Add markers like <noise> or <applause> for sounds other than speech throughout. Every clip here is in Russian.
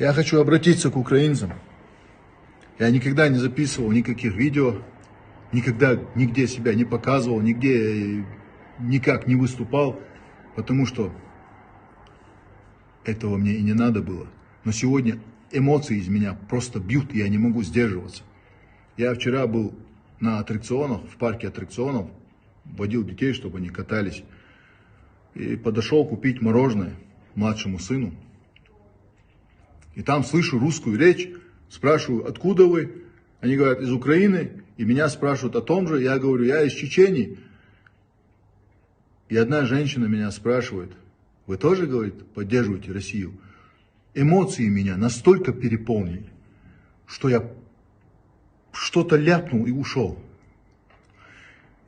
Я хочу обратиться к украинцам. Я никогда не записывал никаких видео, никогда нигде себя не показывал, нигде э, никак не выступал, потому что этого мне и не надо было. Но сегодня эмоции из меня просто бьют, и я не могу сдерживаться. Я вчера был на аттракционах, в парке аттракционов, водил детей, чтобы они катались, и подошел купить мороженое младшему сыну. И там слышу русскую речь, спрашиваю, откуда вы? Они говорят, из Украины, и меня спрашивают о том же. Я говорю, я из Чечении. И одна женщина меня спрашивает, вы тоже, говорит, поддерживаете Россию? Эмоции меня настолько переполнили, что я что-то ляпнул и ушел.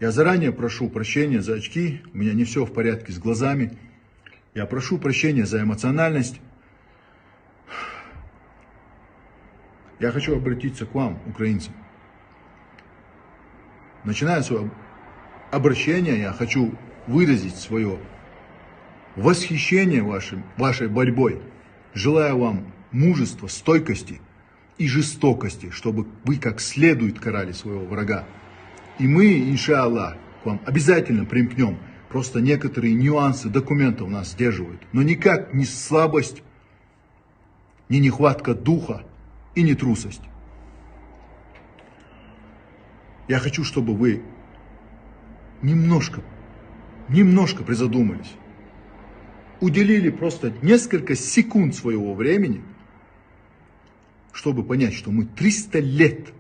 Я заранее прошу прощения за очки, у меня не все в порядке с глазами. Я прошу прощения за эмоциональность. Я хочу обратиться к вам, украинцам. Начиная свое обращение, я хочу выразить свое восхищение вашим, вашей борьбой. Желаю вам мужества, стойкости и жестокости, чтобы вы как следует карали своего врага. И мы, иншаллах, к вам обязательно примкнем. Просто некоторые нюансы документов нас сдерживают. Но никак не слабость, не нехватка духа и не трусость. Я хочу, чтобы вы немножко, немножко призадумались. Уделили просто несколько секунд своего времени, чтобы понять, что мы 300 лет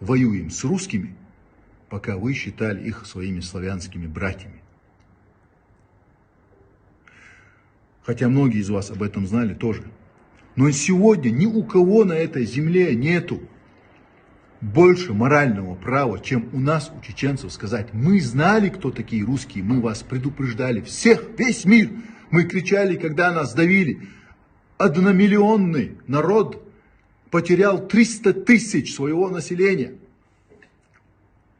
воюем с русскими, пока вы считали их своими славянскими братьями. Хотя многие из вас об этом знали тоже. Но сегодня ни у кого на этой земле нету больше морального права, чем у нас, у чеченцев, сказать, мы знали, кто такие русские, мы вас предупреждали, всех, весь мир. Мы кричали, когда нас давили. Одномиллионный народ потерял 300 тысяч своего населения.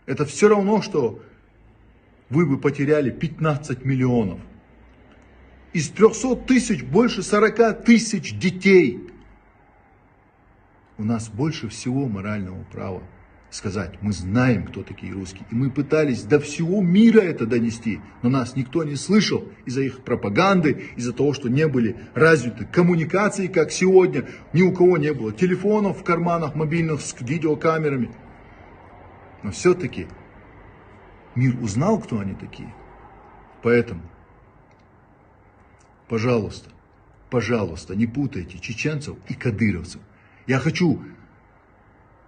Это все равно, что вы бы потеряли 15 миллионов. Из 300 тысяч больше 40 тысяч детей. У нас больше всего морального права сказать, мы знаем, кто такие русские. И мы пытались до всего мира это донести, но нас никто не слышал из-за их пропаганды, из-за того, что не были развиты коммуникации, как сегодня. Ни у кого не было телефонов в карманах мобильных с видеокамерами. Но все-таки мир узнал, кто они такие. Поэтому, пожалуйста, пожалуйста, не путайте чеченцев и кадыровцев. Я хочу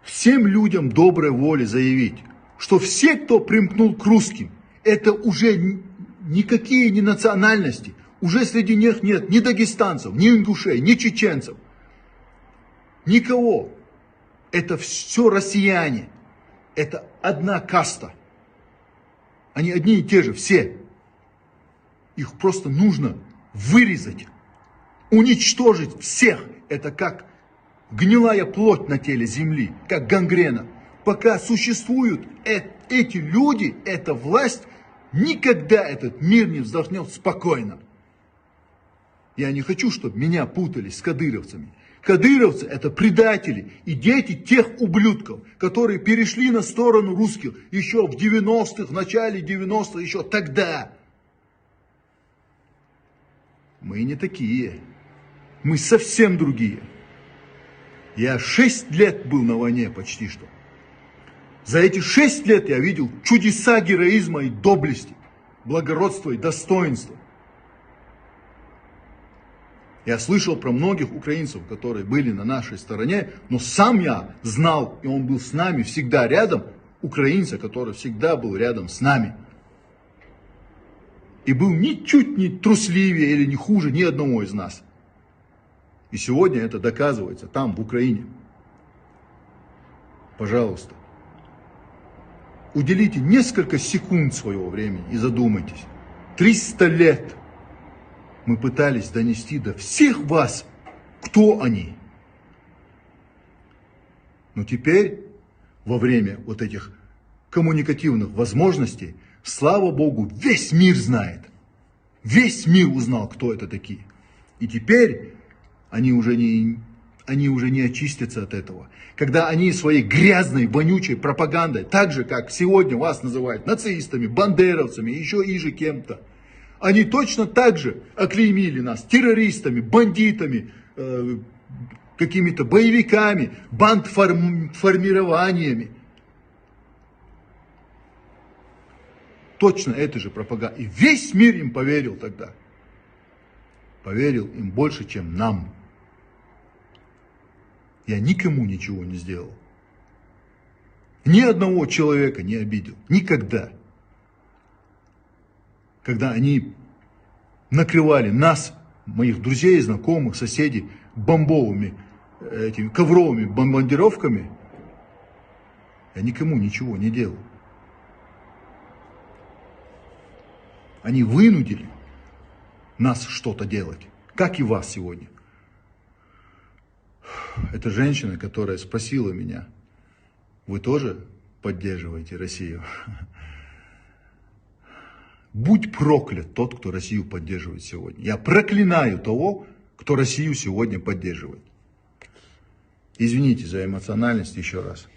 всем людям доброй воли заявить, что все, кто примкнул к русским, это уже никакие не национальности, уже среди них нет ни дагестанцев, ни ингушей, ни чеченцев, никого. Это все россияне, это одна каста. Они одни и те же, все. Их просто нужно вырезать, уничтожить всех. Это как гнилая плоть на теле земли, как гангрена. Пока существуют эти люди, эта власть, никогда этот мир не вздохнет спокойно. Я не хочу, чтобы меня путали с кадыровцами. Кадыровцы это предатели и дети тех ублюдков, которые перешли на сторону русских еще в 90-х, в начале 90-х, еще тогда. Мы не такие. Мы совсем другие. Я шесть лет был на войне почти что. За эти шесть лет я видел чудеса героизма и доблести, благородства и достоинства. Я слышал про многих украинцев, которые были на нашей стороне, но сам я знал, и он был с нами всегда рядом, украинца, который всегда был рядом с нами. И был ничуть не трусливее или не хуже ни одного из нас. И сегодня это доказывается там, в Украине. Пожалуйста, уделите несколько секунд своего времени и задумайтесь. 300 лет мы пытались донести до всех вас, кто они. Но теперь, во время вот этих коммуникативных возможностей, слава Богу, весь мир знает. Весь мир узнал, кто это такие. И теперь они уже не они уже не очистятся от этого. Когда они своей грязной, вонючей пропагандой, так же, как сегодня вас называют нацистами, бандеровцами, еще иже кем-то, они точно так же оклеймили нас террористами, бандитами, э, какими-то боевиками, бандформированиями. Точно это же пропаганда. И весь мир им поверил тогда. Поверил им больше, чем нам. Я никому ничего не сделал. Ни одного человека не обидел. Никогда. Когда они накрывали нас, моих друзей, знакомых, соседей, бомбовыми, этими ковровыми бомбардировками, я никому ничего не делал. Они вынудили нас что-то делать, как и вас сегодня. Это женщина, которая спросила меня, вы тоже поддерживаете Россию? <laughs> Будь проклят тот, кто Россию поддерживает сегодня. Я проклинаю того, кто Россию сегодня поддерживает. Извините за эмоциональность еще раз.